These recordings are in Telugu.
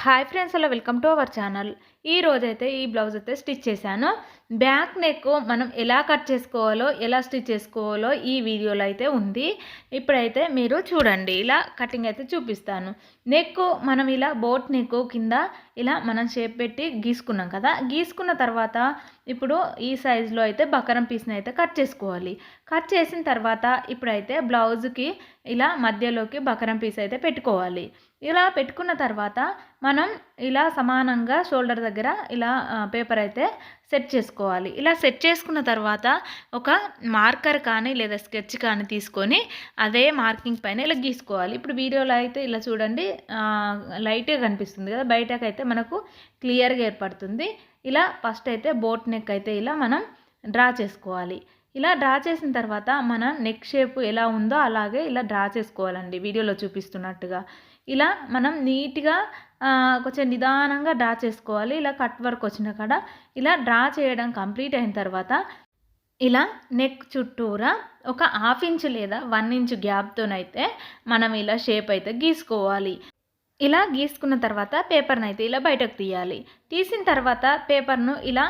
Hi friends hello welcome to our channel ఈ రోజైతే ఈ బ్లౌజ్ అయితే స్టిచ్ చేశాను. బ్యాక్ నెక్ మనం ఎలా కట్ చేసుకోవాలో ఎలా స్టిచ్ చేసుకోవాలో ఈ వీడియోలో అయితే ఉంది. ఇప్పుడైతే మీరు చూడండి ఇలా కటింగ్ అయితే చూపిస్తాను. నెక్ మనం ఇలా బోట్ నెక్ కింద ఇలా మనం షేప్ పెట్టి గీసుకున్నాం కదా. గీసుకున్న తర్వాత ఇప్పుడు ఈ సైజులో అయితే బకరం పీస్ని అయితే కట్ చేసుకోవాలి. కట్ చేసిన తర్వాత ఇప్పుడైతే బ్లౌజ్కి ఇలా మధ్యలోకి బకరం పీస్ అయితే పెట్టుకోవాలి. ఇలా పెట్టుకున్న తర్వాత మనం ఇలా సమానంగా షోల్డర్ దగ్గర ఇలా పేపర్ అయితే సెట్ చేసుకోవాలి. ఇలా సెట్ చేసుకున్న తర్వాత ఒక మార్కర్ కానీ లేదా స్కెచ్ కానీ తీసుకొని అదే మార్కింగ్ పైన ఇలా గీసుకోవాలి. ఇప్పుడు వీడియోలో అయితే ఇలా చూడండి లైట్గా కనిపిస్తుంది కదా బయటకైతే మనకు క్లియర్గా ఏర్పడుతుంది. ఇలా ఫస్ట్ అయితే బోట్ నెక్ అయితే ఇలా మనం డ్రా చేసుకోవాలి. ఇలా డ్రా చేసిన తర్వాత మన నెక్ షేప్ ఎలా ఉందో అలాగే ఇలా డ్రా చేసుకోవాలండి వీడియోలో చూపిస్తున్నట్టుగా. ఇలా మనం నీట్గా కొంచెం నిదానంగా డ్రా చేసుకోవాలి. ఇలా కట్ వర్క్ వచ్చిన కాడ ఇలా డ్రా చేయడం కంప్లీట్ అయిన తర్వాత ఇలా నెక్ చుట్టూరా ఒక హాఫ్ ఇంచ్ లేదా వన్ ఇంచ్ గ్యాప్తోనైతే మనం ఇలా షేప్ అయితే గీసుకోవాలి. ఇలా గీసుకున్న తర్వాత పేపర్ని అయితే ఇలా బయటకు తీయాలి. తీసిన తర్వాత పేపర్ను ఇలా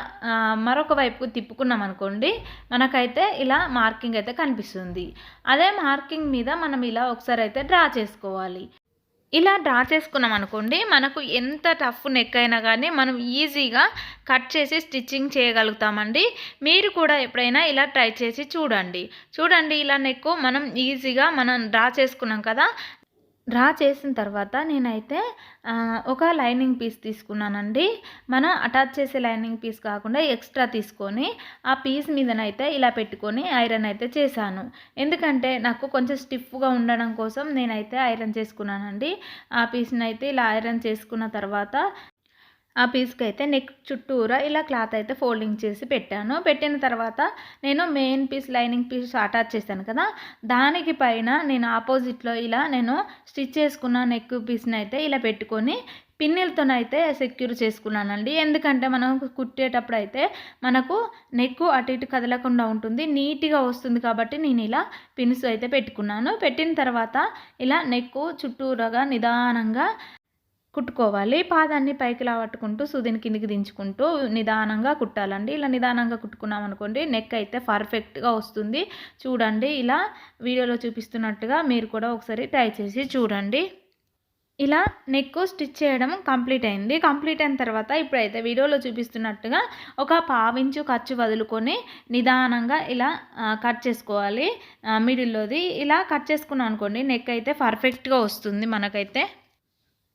మరొక వైపుకు తిప్పుకున్నాం అనుకోండి మనకైతే ఇలా మార్కింగ్ అయితే కనిపిస్తుంది. అదే మార్కింగ్ మీద మనం ఇలా ఒకసారి అయితే డ్రా చేసుకోవాలి. ఇలా డ్రా చేసుకున్నాం అనుకోండి మనకు ఎంత టఫ్ నెక్ అయినా కానీ మనం ఈజీగా కట్ చేసి స్టిచ్చింగ్ చేయగలుగుతామండి. మీరు కూడా ఎప్పుడైనా ఇలా ట్రై చేసి చూడండి. చూడండి ఇలా నెక్ మనం ఈజీగా మనం డ్రా చేసుకున్నాం కదా డ్రా చేసిన తర్వాత నేనైతే ఒక లైనింగ్ పీస్ తీసుకున్నానండి. మనం అటాచ్ చేసే లైనింగ్ పీస్ కాకుండా ఎక్స్ట్రా తీసుకొని ఆ పీస్ మీదనైతే ఇలా పెట్టుకొని ఐరన్ అయితే చేశాను. ఎందుకంటే నాకు కొంచెం స్టిఫ్గా ఉండడం కోసం నేనైతే ఐరన్ చేసుకున్నానండి. ఆ పీస్ని అయితే ఇలా ఐరన్ చేసుకున్న తర్వాత ఆ పీస్కి అయితే నెక్ చుట్టూరా ఇలా క్లాత్ అయితే ఫోల్డింగ్ చేసి పెట్టాను. పెట్టిన తర్వాత నేను main piece lining piece attach చేశాను కదా. దానికి పైన నేను ఆపోజిట్లో ఇలా నేను స్టిచ్ చేసుకున్న నెక్ పీస్ని అయితే ఇలా పెట్టుకొని పిన్నిలతోనైతే సెక్యూర్ చేసుకున్నానండి. ఎందుకంటే మనం కుట్టేటప్పుడు అయితే మనకు నెక్ అటు ఇటు కదలకుండా ఉంటుంది. నీట్గా వస్తుంది కాబట్టి నేను ఇలా పిన్స్ అయితే పెట్టుకున్నాను. పెట్టిన తర్వాత ఇలా నెక్ చుట్టూరగా నిదానంగా కుట్టుకోవాలి. పాదాన్ని పైకి లావట్టుకుంటూ సూదిని కిందికి దించుకుంటూ నిదానంగా కుట్టాలండి. ఇలా నిదానంగా కుట్టుకున్నాం అనుకోండి నెక్ అయితే పర్ఫెక్ట్గా వస్తుంది. చూడండి ఇలా వీడియోలో చూపిస్తున్నట్టుగా మీరు కూడా ఒకసారి ట్రై చేసి చూడండి. ఇలా నెక్ స్టిచ్ చేయడం కంప్లీట్ అయింది. కంప్లీట్ అయిన తర్వాత ఇప్పుడైతే వీడియోలో చూపిస్తున్నట్టుగా ఒక పావించు ఖర్చు వదులుకొని నిదానంగా ఇలా కట్ చేసుకోవాలి. మిడిల్లోది ఇలా కట్ చేసుకున్నాం అనుకోండి నెక్ అయితే పర్ఫెక్ట్గా వస్తుంది మనకైతే.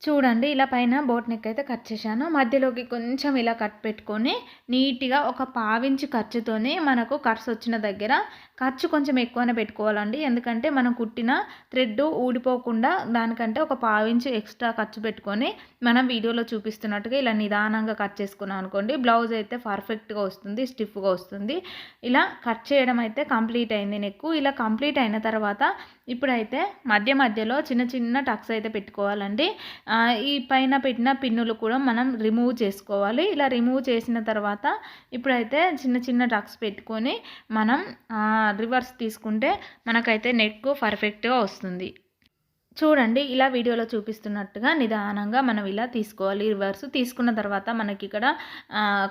చూడండి ఇలా పైన బోట్ నెక్ అయితే కట్ చేశాను. మధ్యలోకి కొంచెం ఇలా కట్ పెట్టుకొని నీట్గా ఒక పావించి ఖర్చుతోనే మనకు కట్స్ వచ్చిన దగ్గర ఖర్చు కొంచెం ఎక్కువనే పెట్టుకోవాలండి. ఎందుకంటే మనం కుట్టిన థ్రెడ్ ఊడిపోకుండా దానికంటే ఒక పావించి ఎక్స్ట్రా ఖర్చు పెట్టుకొని మనం వీడియోలో చూపిస్తున్నట్టుగా ఇలా నిదానంగా కట్ చేసుకున్నాం అనుకోండి బ్లౌజ్ అయితే పర్ఫెక్ట్గా వస్తుంది స్టిఫ్గా వస్తుంది. ఇలా కట్ చేయడం అయితే కంప్లీట్ అయింది నెక్కు. ఇలా కంప్లీట్ అయిన తర్వాత ఇప్పుడైతే మధ్య మధ్యలో చిన్న చిన్న టక్స్ అయితే పెట్టుకోవాలండి. ఈ పైన పెట్టిన పిన్నులు కూడా మనం రిమూవ్ చేసుకోవాలి. ఇలా రిమూవ్ చేసిన తర్వాత ఇప్పుడైతే చిన్న చిన్న టక్స్ పెట్టుకొని మనం రివర్స్ తీసుకుంటే మనకైతే నెక్ పర్ఫెక్ట్గా వస్తుంది. చూడండి ఇలా వీడియోలో చూపిస్తున్నట్టుగా నిదానంగా మనం ఇలా తీసుకోవాలి. రివర్స్ తీసుకున్న తర్వాత మనకి ఇక్కడ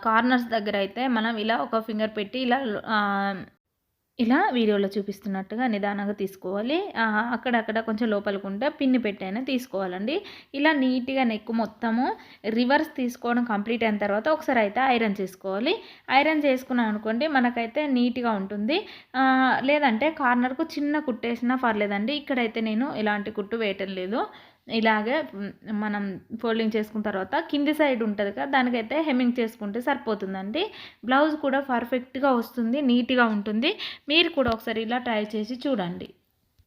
కార్నర్స్ దగ్గర అయితే మనం ఇలా ఒక ఫింగర్ పెట్టి ఇలా ఇలా వీడియోలో చూపిస్తున్నట్టుగా నిదానంగా తీసుకోవాలి. అక్కడక్కడ కొంచెం లోపలికి ఉంటే పిన్ని పెట్టైనా తీసుకోవాలండి. ఇలా నీట్గా నెక్ మొత్తము రివర్స్ తీసుకోవడం కంప్లీట్ అయిన తర్వాత ఒకసారి అయితే ఐరన్ చేసుకోవాలి. ఐరన్ చేసుకున్నాం అనుకోండి మనకైతే నీట్గా ఉంటుంది. లేదంటే కార్నర్కు చిన్న కుట్టేసినా పర్లేదండి. ఇక్కడైతే నేను ఇలాంటి కుట్టు వేయటం లేదు. ఇలాగే మనం ఫోల్డింగ్ చేసుకున్న తర్వాత కింది సైడ్ ఉంటుంది కదా దానికైతే హెమ్మింగ్ చేసుకుంటే సరిపోతుందండి. బ్లౌజ్ కూడా పర్ఫెక్ట్గా వస్తుంది నీట్గా ఉంటుంది. మీరు కూడా ఒకసారి ఇలా ట్రై చేసి చూడండి.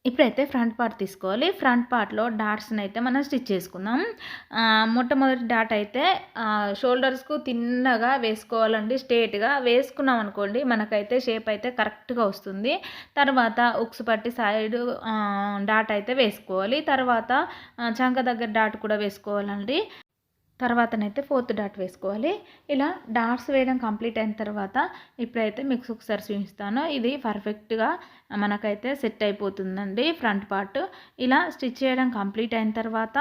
ఇప్పుడైతే ఫ్రంట్ పార్ట్ తీసుకోవాలి. ఫ్రంట్ పార్ట్లో డాట్స్ని అయితే మనం స్టిచ్ చేసుకుందాం. మొట్టమొదటి డాట్ అయితే షోల్డర్స్కు తిన్నగా వేసుకోవాలండి. స్ట్రేట్గా వేసుకున్నాం అనుకోండి మనకైతే షేప్ అయితే కరెక్ట్గా వస్తుంది. తర్వాత ఉక్స్ పట్టి సైడ్ డాట్ అయితే వేసుకోవాలి. తర్వాత చంక దగ్గర డాట్ కూడా వేసుకోవాలండి. తర్వాతనైతే ఫోర్త్ డాట్ వేసుకోవాలి. ఇలా డాట్స్ వేయడం కంప్లీట్ అయిన తర్వాత ఇప్పుడైతే మీకు ఒకసారి చూపిస్తాను. ఇది పర్ఫెక్ట్గా మనకైతే సెట్ అయిపోతుందండి ఫ్రంట్ పార్ట్. ఇలా స్టిచ్ చేయడం కంప్లీట్ అయిన తర్వాత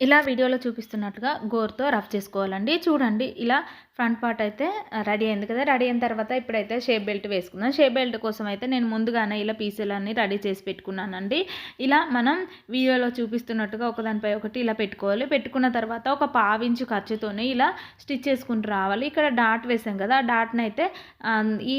ఇలా వీడియోలో చూపిస్తున్నట్టుగా గోర్తో రఫ్ చేసుకోవాలండి. చూడండి ఇలా ఫ్రంట్ పార్ట్ అయితే రెడీ అయింది కదా. రెడీ అయిన తర్వాత ఇప్పుడైతే షేప్ బెల్ట్ వేసుకుందాం. షేప్ బెల్ట్ కోసం అయితే నేను ముందుగానే ఇలా పీసులన్నీ రెడీ చేసి పెట్టుకున్నానండి. ఇలా మనం వీడియోలో చూపిస్తున్నట్టుగా ఒకదానిపై ఒకటి ఇలా పెట్టుకోవాలి. పెట్టుకున్న తర్వాత ఒక పావించు ఖర్చుతోనే ఇలా స్టిచ్ చేసుకుంటూ రావాలి. ఇక్కడ డాట్ వేసాం కదా. ఆ డాట్ని అయితే ఈ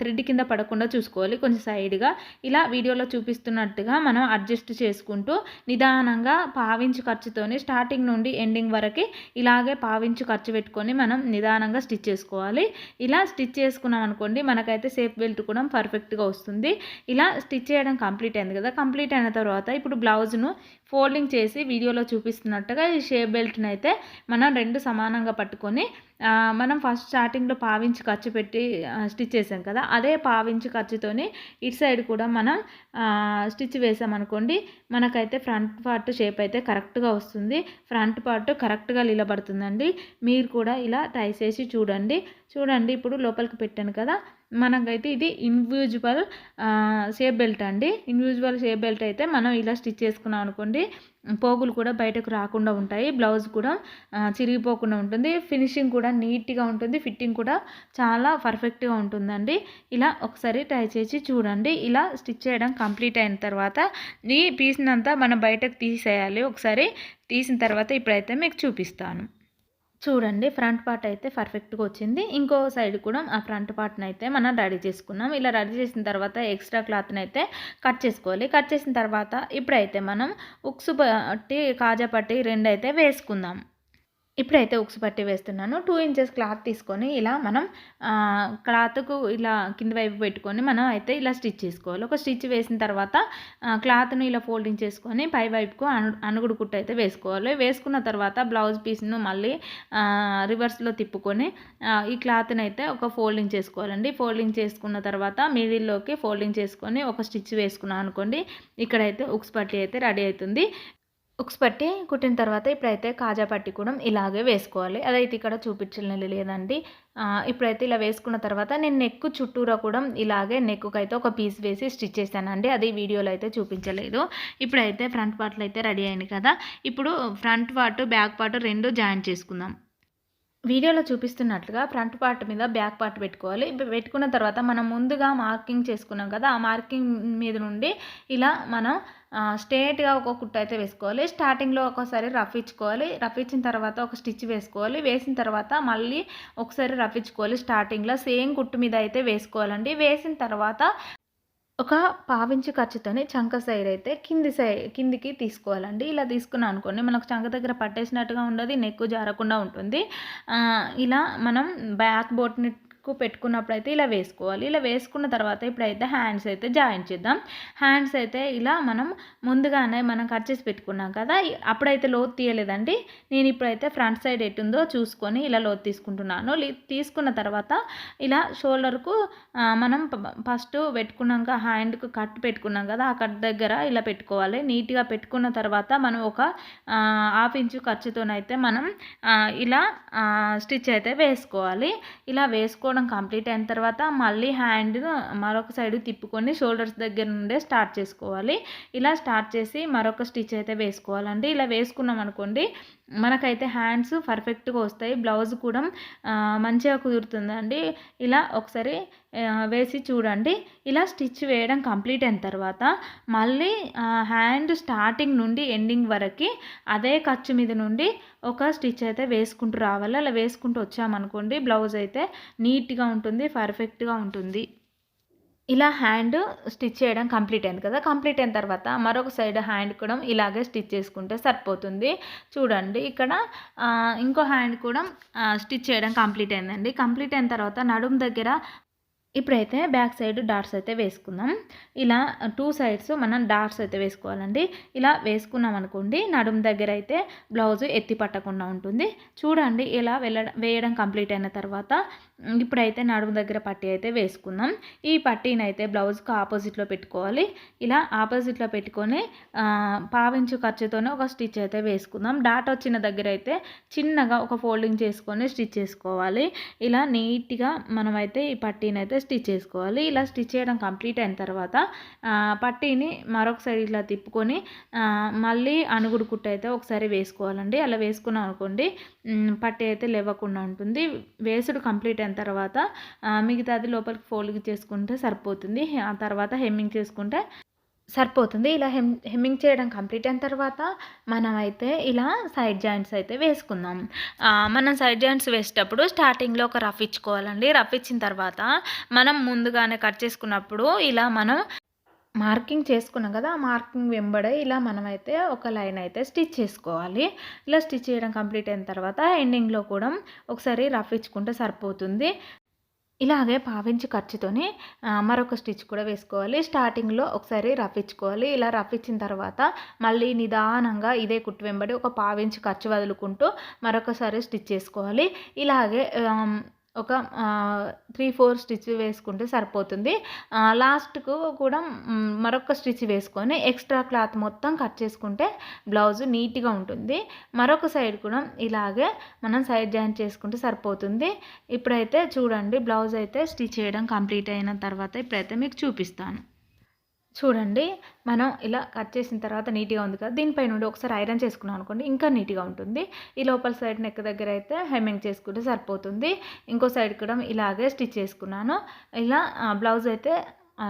థ్రెడ్ కింద పడకుండా చూసుకోవాలి. కొంచెం సైడ్గా ఇలా వీడియోలో చూపిస్తున్నట్టుగా మనం అడ్జస్ట్ చేసుకుంటూ నిదానంగా పావించు ఖర్చుతో స్టార్టింగ్ నుండి ఎండింగ్ వరకు ఇలాగే పావించు ఖర్చు పెట్టుకొని మనం నిదానంగా స్టిచ్ చేసుకోవాలి. ఇలా స్టిచ్ చేసుకున్నాం అనుకోండి మనకైతే సేఫ్ బెల్ట్ కూడా పర్ఫెక్ట్గా వస్తుంది. ఇలా స్టిచ్ చేయడం కంప్లీట్ అయింది కదా కంప్లీట్ అయిన తర్వాత ఇప్పుడు బ్లౌజ్ను ఫోల్డింగ్ చేసి వీడియోలో చూపిస్తున్నట్టుగా ఈ షేప్ బెల్ట్ని అయితే మనం రెండు సమానంగా పట్టుకొని మనం ఫస్ట్ స్టార్టింగ్లో పావించి ఖర్చు పెట్టి స్టిచ్ చేసాం కదా అదే పావించి ఖర్చుతోని ఇటు సైడ్ కూడా మనం స్టిచ్ వేసామనుకోండి మనకైతే ఫ్రంట్ పార్ట్ షేప్ అయితే కరెక్ట్గా వస్తుంది. ఫ్రంట్ పార్ట్ కరెక్ట్గా నిలబడుతుందండి. మీరు కూడా ఇలా ట్రై చేసి చూడండి. చూడండి ఇప్పుడు లోపలికి పెట్టాను కదా మనకైతే ఇది ఇన్విజువల్ షేప్ బెల్ట్ అండి. ఇన్విజువల్ షేప్ బెల్ట్ అయితే మనం ఇలా స్టిచ్ చేసుకున్నాం అనుకోండి పోగులు కూడా బయటకు రాకుండా ఉంటాయి బ్లౌజ్ కూడా చిరిగిపోకుండా ఉంటుంది ఫినిషింగ్ కూడా నీట్గా ఉంటుంది ఫిట్టింగ్ కూడా చాలా పర్ఫెక్ట్గా ఉంటుందండి. ఇలా ఒకసారి ట్రై చేసి చూడండి. ఇలా స్టిచ్ చేయడం కంప్లీట్ అయిన తర్వాత ఈ పీస్నంతా మనం బయటకు తీసేయాలి. ఒకసారి తీసిన తర్వాత ఇప్పుడైతే మీకు చూపిస్తాను. చూడండి ఫ్రంట్ పార్ట్ అయితే పర్ఫెక్ట్గా వచ్చింది. ఇంకో సైడ్ కూడా ఆ ఫ్రంట్ పార్ట్ని అయితే మనం రెడీ చేసుకున్నాం. ఇలా రెడీ చేసిన తర్వాత ఎక్స్ట్రా క్లాత్ని అయితే కట్ చేసుకోవాలి. కట్ చేసిన తర్వాత ఇప్పుడైతే మనం ఉక్సు పట్టి కాజా పట్టి రెండు అయితే వేసుకుందాం. ఇప్పుడైతే ఉక్సు పట్టి వేస్తున్నాను. టూ ఇంచెస్ క్లాత్ తీసుకొని ఇలా మనం క్లాత్కు ఇలా కింద వైపు పెట్టుకొని మనం అయితే ఇలా స్టిచ్ చేసుకోవాలి. ఒక స్టిచ్ వేసిన తర్వాత క్లాత్ను ఇలా ఫోల్డింగ్ చేసుకొని పై వైపుకు అనుగుడు కుట్టు అయితే వేసుకోవాలి. వేసుకున్న తర్వాత బ్లౌజ్ పీస్ను మళ్ళీ రివర్స్లో తిప్పుకొని ఈ క్లాత్ని అయితే ఒక ఫోల్డింగ్ చేసుకోవాలండి. ఫోల్డింగ్ చేసుకున్న తర్వాత మిడిల్లోకి ఫోల్డింగ్ చేసుకొని ఒక స్టిచ్ వేసుకున్నాం అనుకోండి ఇక్కడైతే ఉక్స్ పట్టి అయితే రెడీ అవుతుంది. ఉక్స్ పట్టి కుట్టిన తర్వాత ఇప్పుడైతే కాజా పట్టి కూడా ఇలాగే వేసుకోవాలి. అదైతే ఇక్కడ చూపించలేదు లేదండి. ఇప్పుడైతే ఇలా వేసుకున్న తర్వాత నేను నెక్ చుట్టూరా కూడా ఇలాగే నెక్కు అయితే ఒక పీస్ వేసి స్టిచ్ చేశానండి. అది వీడియోలో అయితే చూపించలేదు. ఇప్పుడైతే ఫ్రంట్ పార్ట్లు అయితే రెడీ అయింది కదా. ఇప్పుడు ఫ్రంట్ పార్ట్ బ్యాక్ పార్ట్ రెండు జాయిన్ చేసుకుందాం. వీడియోలో చూపిస్తున్నట్లుగా ఫ్రంట్ పార్ట్ మీద బ్యాక్ పార్ట్ పెట్టుకోవాలి. పెట్టుకున్న తర్వాత మనం ముందుగా మార్కింగ్ చేసుకున్నాం కదా ఆ మార్కింగ్ మీద నుండి ఇలా మనం స్ట్రేట్గా ఒక కుట్ట అయితే వేసుకోవాలి. స్టార్టింగ్లో ఒకసారి రఫ్ ఇచ్చుకోవాలి. రఫ్ ఇచ్చిన తర్వాత ఒక స్టిచ్ వేసుకోవాలి. వేసిన తర్వాత మళ్ళీ ఒకసారి రఫ్ ఇచ్చుకోవాలి. స్టార్టింగ్లో సేమ్ కుట్టు మీద అయితే వేసుకోవాలండి. వేసిన తర్వాత ఒక పావించి ఖర్చుతోనే చంక సైడ్ అయితే కింది సైడ్ కిందికి తీసుకోవాలండి. ఇలా తీసుకున్నాం అనుకోండి మనకు చంక దగ్గర పట్టేసినట్టుగా ఉండదు నెక్కు జారకుండా ఉంటుంది. ఇలా మనం బ్యాక్ బోట్ని కు పెట్టుకున్నప్పుడు అయితే ఇలా వేసుకోవాలి. ఇలా వేసుకున్న తర్వాత ఇప్పుడైతే హ్యాండ్స్ అయితే జాయిన్ చేద్దాం. హ్యాండ్స్ అయితే ఇలా మనం ముందుగానే మనం కట్ చేసి పెట్టుకున్నాం కదా అప్పుడైతే లోతు తీయలేదండి. నేను ఇప్పుడైతే ఫ్రంట్ సైడ్ ఎట్టుందో చూసుకొని ఇలా లోతు తీసుకుంటున్నాను. తీసుకున్న తర్వాత ఇలా షోల్డర్కు మనం ఫస్ట్ పెట్టుకున్నాక హ్యాండ్కు కట్ పెట్టుకున్నాం కదా ఆ కట్ దగ్గర ఇలా పెట్టుకోవాలి. నీట్గా పెట్టుకున్న తర్వాత మనం ఒక హాఫ్ ఇంచు ఖర్చుతోనైతే మనం ఇలా స్టిచ్ అయితే వేసుకోవాలి. ఇలా వేసుకో తిప్పుకోవడం కంప్లీట్ అయిన తర్వాత మళ్ళీ హ్యాండ్ మరొక సైడ్ తిప్పుకొని షోల్డర్స్ దగ్గర నుండే స్టార్ట్ చేసుకోవాలి. ఇలా స్టార్ట్ చేసి మరొక స్టిచ్ అయితే వేసుకోవాలండి. ఇలా వేసుకున్నాం అనుకోండి మనకైతే హ్యాండ్స్ పర్ఫెక్ట్గా వస్తాయి. బ్లౌజ్ కూడా మంచిగా కుదురుతుందండి. ఇలా ఒకసారి వేసి చూడండి. ఇలా స్టిచ్ వేయడం కంప్లీట్ అయిన తర్వాత మళ్ళీ హ్యాండ్ స్టార్టింగ్ నుండి ఎండింగ్ వరకు అదే ఖర్చు మీద నుండి ఒక స్టిచ్ అయితే వేసుకుంటూ రావాలి. అలా వేసుకుంటూ వచ్చామనుకోండి బ్లౌజ్ అయితే నీట్గా ఉంటుంది పర్ఫెక్ట్గా ఉంటుంది. ఇలా హ్యాండ్ స్టిచ్ చేయడం కంప్లీట్ అయింది కదా. కంప్లీట్ అయిన తర్వాత మరొక సైడ్ హ్యాండ్ కూడా ఇలాగే స్టిచ్ చేసుకుంటే సరిపోతుంది. చూడండి ఇక్కడ ఇంకో హ్యాండ్ కూడా స్టిచ్ చేయడం కంప్లీట్ అయిందండి. కంప్లీట్ అయిన తర్వాత నడుము దగ్గర ఇప్పుడైతే బ్యాక్ సైడ్ డాట్స్ అయితే వేసుకుందాం. ఇలా టూ సైడ్స్ మనం డాట్స్ అయితే వేసుకోవాలండి. ఇలా వేసుకున్నాం అనుకోండి నడుం దగ్గర అయితే బ్లౌజ్ ఎత్తి పట్టకుండా ఉంటుంది. చూడండి ఇలా వెళ్ళడం వేయడం కంప్లీట్ అయిన తర్వాత ఇప్పుడైతే నడుము దగ్గర పట్టీ అయితే వేసుకుందాం. ఈ పట్టీని అయితే బ్లౌజ్కి ఆపోజిట్లో పెట్టుకోవాలి. ఇలా ఆపోజిట్లో పెట్టుకొని పావించు ఖర్చుతోనే ఒక స్టిచ్ అయితే వేసుకుందాం. డాట్ వచ్చిన దగ్గర అయితే చిన్నగా ఒక ఫోల్డింగ్ చేసుకొని స్టిచ్ చేసుకోవాలి. ఇలా నీట్గా మనమైతే ఈ పట్టీని అయితే స్టిచ్ చేసుకోవాలి. ఇలా స్టిచ్ చేయడం కంప్లీట్ అయిన తర్వాత పట్టీని మరొక సైడ్ ఇట్లా తిప్పుకొని మళ్ళీ అనుగుడు కుట్టు అయితే ఒకసారి వేసుకోవాలండి. అలా వేసుకున్నాం అనుకోండి పట్టీ అయితే లేవకుండా ఉంటుంది. వేసుడు కంప్లీట్ అయిన తర్వాత మిగతాది లోపలికి ఫోల్డ్ చేసుకుంటే సరిపోతుంది. ఆ తర్వాత హెమ్మింగ్ చేసుకుంటే సరిపోతుంది. ఇలా హెమ్ హెమ్మింగ్ చేయడం కంప్లీట్ అయిన తర్వాత మనమైతే ఇలా సైడ్ జాయింట్స్ అయితే వేసుకుందాం. మనం సైడ్ జాయింట్స్ వేసేటప్పుడు స్టార్టింగ్లో ఒక రఫ్ ఇచ్చుకోవాలండి. రఫ్ ఇచ్చిన తర్వాత మనం ముందుగానే కట్ చేసుకున్నప్పుడు ఇలా మనం మార్కింగ్ చేసుకున్నాం కదా ఆ మార్కింగ్ వెంబడే ఇలా మనమైతే ఒక లైన్ అయితే స్టిచ్ చేసుకోవాలి. ఇలా స్టిచ్ చేయడం కంప్లీట్ అయిన తర్వాత ఎండింగ్లో కూడా ఒకసారి రఫ్ ఇచ్చుకుంటే సరిపోతుంది. ఇలాగే పావించి ఖర్చుతోని మరొక స్టిచ్ కూడా వేసుకోవాలి. స్టార్టింగ్లో ఒకసారి రప్పించుకోవాలి ఇలా రప్పించిన తర్వాత మళ్ళీ నిదానంగా ఇదే కుట్టు వెంబడి ఒక పావించి ఖర్చు వదులుకుంటూ మరొకసారి స్టిచ్ చేసుకోవాలి. ఇలాగే ఒక త్రీ ఫోర్ స్టిచ్ వేసుకుంటే సరిపోతుంది. లాస్ట్కు కూడా మరొక స్టిచ్ వేసుకొని ఎక్స్ట్రా క్లాత్ మొత్తం కట్ చేసుకుంటే బ్లౌజ్ నీట్గా ఉంటుంది. మరొక సైడ్ కూడా ఇలాగే మనం సైడ్ జాయిన్ చేసుకుంటే సరిపోతుంది. ఇప్పుడైతే చూడండి బ్లౌజ్ అయితే స్టిచ్ చేయడం కంప్లీట్ అయిన తర్వాత ఇప్పుడైతే మీకు చూపిస్తాను. చూడండి మనం ఇలా కట్ చేసిన తర్వాత నీట్గా ఉంది కదా దీనిపై నుండి ఒకసారి ఐరన్ చేసుకున్నాం అనుకోండి ఇంకా నీట్గా ఉంటుంది. ఈ లోపల సైడ్ నెక్ దగ్గర అయితే హెమ్మింగ్ చేసుకుంటే సరిపోతుంది. ఇంకో సైడ్ కూడా ఇలాగే స్టిచ్ చేసుకున్నాను. ఇలా బ్లౌజ్ అయితే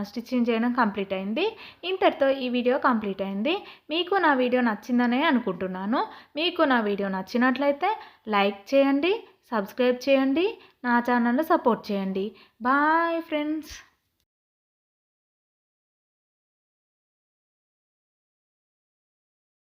స్టిచ్చింగ్ చేయడం కంప్లీట్ అయింది. ఇంతటితో ఈ వీడియో కంప్లీట్ అయింది. మీకు నా వీడియో నచ్చిందనే అనుకుంటున్నాను. మీకు నా వీడియో నచ్చినట్లయితే లైక్ చేయండి సబ్స్క్రైబ్ చేయండి నా ఛానల్ను సపోర్ట్ చేయండి. Bye friends!